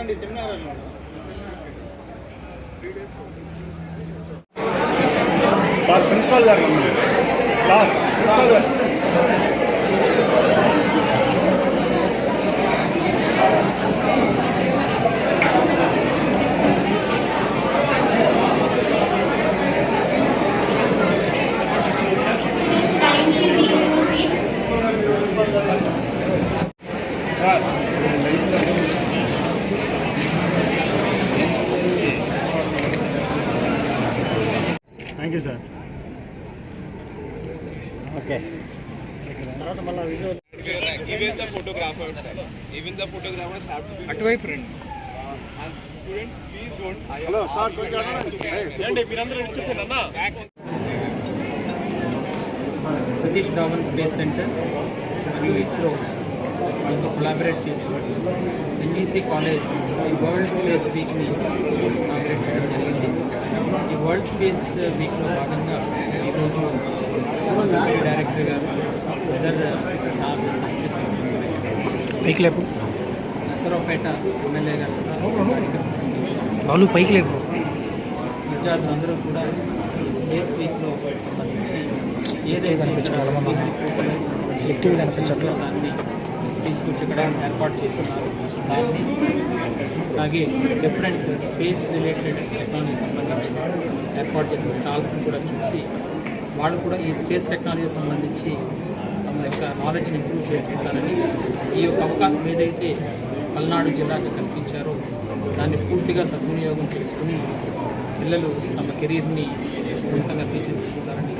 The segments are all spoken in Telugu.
రండి సెమినార్ సార్ ప్రిన్సిపాల్ గారు సార్ ప్రిన్సిపాల్ గారు. థ్యాంక్ యూ సార్ ఓకే తర్వాత మళ్ళీ visual even the photographers have to be. అటువైపు రండి. Please don't. I hello sir కొంచెం మీరందరూ అన్న. సతీష్ ధావన్ స్పేస్ సెంటర్ మరియు ఇస్రో వాళ్ళతో కొలాబరేట్ చేస్తూ ఎన్ఈసి కాలేజ్ ఈ వరల్డ్ స్పేస్ వీక్ని ఇనాగ్రేట్ చేయడం జరిగింది. వరల్డ్ స్పేస్ వీక్లో భాగంగా ఈరోజు డైరెక్టర్ గారు సార్ సైంటిస్ట్ పైకి లేపు. నసరావుపేట ఎమ్మెల్యే గారు. బాలు పైకి లేపు. విద్యార్థులందరూ కూడా ఈ స్పేస్ వీక్లో సంబంధించి ఏదైతే కనిపించట్లేదు. దాన్ని తీసుకొచ్చి ఏర్పాటు చేస్తున్నారు. అలాగే డిఫరెంట్ స్పేస్ రిలేటెడ్ టెక్నాలజీ సంబంధించి ఏర్పాటు చేసిన స్టాల్స్ని కూడా చూసి వాళ్ళు కూడా ఈ స్పేస్ టెక్నాలజీ సంబంధించి తమ యొక్క నాలెడ్జ్ని ఇంప్రూవ్ చేసుకుంటారని ఈ యొక్క అవకాశం ఏదైతే పల్నాడు జిల్లాకి కల్పించారో దాన్ని పూర్తిగా సద్వినియోగం చేసుకుని పిల్లలు తమ కెరీర్ని ఉన్నతంగా తీర్చిదిద్దుకుంటారని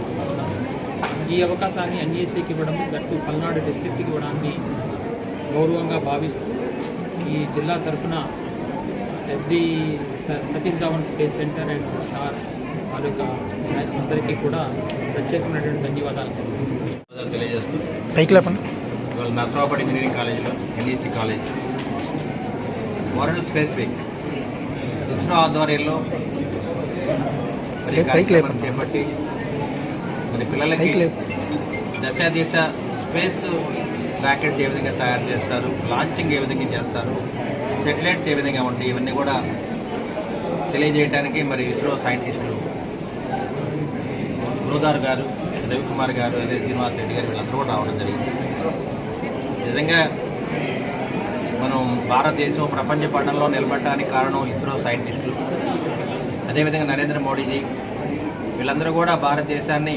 ఈ అవకాశాన్ని ఎన్ఈసీకి ఇవ్వడం గట్టు పల్నాడు డిస్ట్రిక్ట్కి ఇవ్వడాన్ని గౌరవంగా భావిస్తూ ఈ జిల్లా తరఫున SD Satish Dhawan space centre and SHAR వాళ్ళ యొక్క అందరికీ కూడా ప్రత్యేకమైనటువంటి ధన్యవాదాలు తెలియజేస్తూ పైకి లేపండి ఇవాళ నర్సరావుపేట ఇంజనీరింగ్ కాలేజీలో NEC college. World space week. ISRO ఆధ్వర్యంలో. చేపట్టి మరి పిల్లలకి దశ దిశ స్పేస్ ప్యాకెట్స్ ఏ విధంగా తయారు చేస్తారు లాంచింగ్ ఏ విధంగా చేస్తారు సెటిలైట్స్ ఏ విధంగా ఉంటాయి ఇవన్నీ కూడా తెలియజేయడానికి మరి ఇస్రో సైంటిస్టులు గురుదార్ గారు రవికుమార్ గారు అదే శ్రీనివాస్ రెడ్డి గారు వీళ్ళందరూ కూడా రావడం జరిగింది. నిజంగా మనం భారతదేశం ప్రపంచ పటంలో నిలబడటానికి కారణం ఇస్రో సైంటిస్టులు అదేవిధంగా నరేంద్ర మోడీజీ వీళ్ళందరూ కూడా భారతదేశాన్ని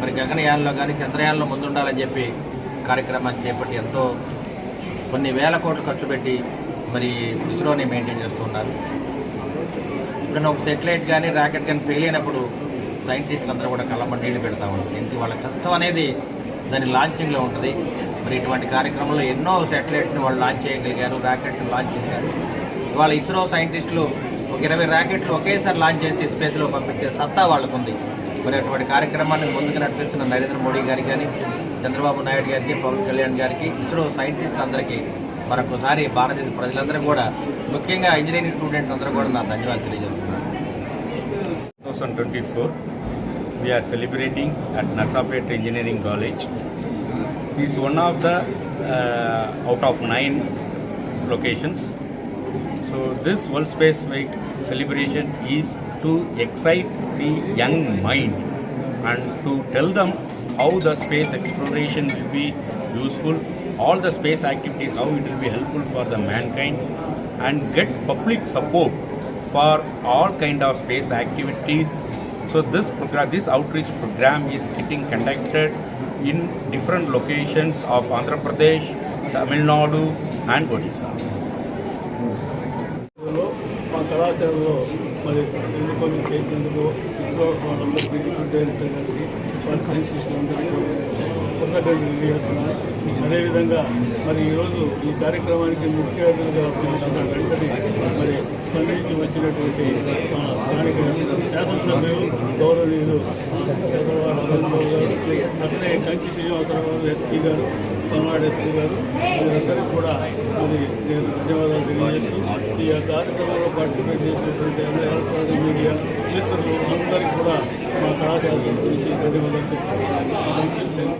మరి గగనయానంలో కానీ చంద్రయానంలో ముందుండాలని చెప్పి కార్యక్రమాన్ని చేపట్టి ఎంతో కొన్ని వేల కోట్లు ఖర్చు పెట్టి మరి ఇస్రోని మెయింటైన్ చేస్తున్నారు ఇప్పుడు ఒక సెటిలైట్ కానీ రాకెట్ కానీ ఫెయిల్ అయినప్పుడు సైంటిస్టులు అందరూ కూడా కళ్ళమ్మ నీళ్ళు పెడతా ఉంటారు. ఇంత వాళ్ళ కష్టం అనేది దాని లాంచింగ్లో ఉంటుంది. మరి ఇటువంటి కార్యక్రమంలో ఎన్నో సెటిలైట్స్ని వాళ్ళు లాంచ్ చేయగలిగారు రాకెట్స్ని లాంచ్ చేశారు. ఇవాళ ఇస్రో సైంటిస్టులు ఒక ఇరవై ర్యాకెట్లు ఒకేసారి లాంచ్ చేసి స్పేస్లో పంపించే సత్తా వాళ్ళకుంది. మరి అటువంటి కార్యక్రమాన్ని ముందుకు నడిపిస్తున్న నరేంద్ర మోడీ గారికి కానీ చంద్రబాబు నాయుడు గారికి పవన్ కళ్యాణ్ గారికి ఇస్రో సైంటిస్టులందరికీ మరొకసారి భారతదేశ ప్రజలందరూ కూడా ముఖ్యంగా ఇంజనీరింగ్ స్టూడెంట్స్ అందరూ కూడా నా ధన్యవాదాలు తెలియజేస్తున్నాను 2024 we are celebrating at Nasapet Engineering College. This is one of the uh, out of nine locations. So this World Space Week celebration is to excite the young mind and to tell them how the space exploration will be useful, all the space activities, how it will be helpful for the mankind and get public support for all kind of space activities. So this program, this outreach program is getting conducted in different locations of Andhra Pradesh, Tamil Nadu and Odisha. లో మా కళాశాలలో మరి ఎన్నుకొని చేసినందుకు ఇస్రో వాళ్ళందరూ పీటీపీ డైరెక్టర్ గారికి వాళ్ళ సైన్సిస్టులందరికీ కృతజ్ఞతలు తెలియజేస్తున్నాను. అదేవిధంగా మరి ఈరోజు ఈ కార్యక్రమానికి ముఖ్య అతిథిగా వెంటనే మరి స్పందించి వచ్చినటువంటి స్థానిక శాసనసభ్యులు గౌరవనీయులు పేదవాడ అనంతరావు గారు అట్లే కంచి శ్రీనివాసరావు ఎస్పీ గారు పల్నాడు ఎస్పీ గారు మీరందరికీ కూడా మరి నేను ధన్యవాదాలు తెలియజేస్తూ ఈ కార్యక్రమంలో పార్టిసిపేట్ చేసినటువంటి అందరి ఎలక్ట్రానిక్ మీడియా మిత్రులు అందరికీ కూడా మా కళాశాల గురించి ధన్యవాదాలు తెలుపుతున్నాను.